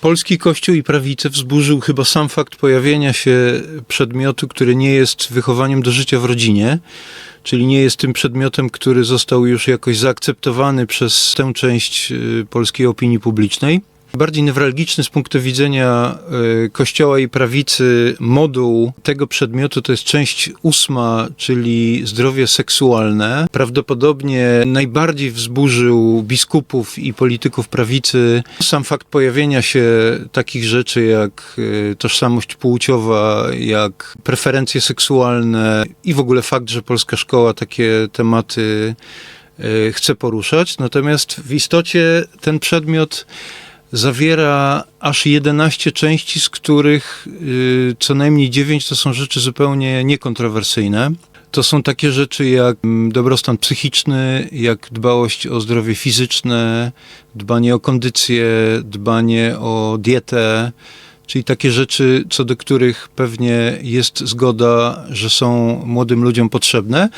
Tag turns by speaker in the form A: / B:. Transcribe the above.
A: Polski Kościół i prawicę wzburzył chyba sam fakt pojawienia się przedmiotu, który nie jest wychowaniem do życia w rodzinie, czyli nie jest tym przedmiotem, który został już jakoś zaakceptowany przez tę część y, polskiej opinii publicznej. Bardziej newralgiczny z punktu widzenia y, Kościoła i prawicy moduł tego przedmiotu to jest część ósma, czyli zdrowie seksualne. Prawdopodobnie najbardziej wzburzył biskupów i polityków prawicy sam fakt pojawienia się takich rzeczy jak y, tożsamość płciowa, jak preferencje seksualne i w ogóle fakt, że polska szkoła takie tematy y, chce poruszać. Natomiast w istocie ten przedmiot zawiera aż 11 części, z których y, co najmniej 9 to są rzeczy zupełnie niekontrowersyjne. To są takie rzeczy jak mm, dobrostan psychiczny, jak dbałość o zdrowie fizyczne, dbanie o kondycję, dbanie o dietę, czyli takie rzeczy, co do których pewnie jest zgoda, że są młodym ludziom potrzebne.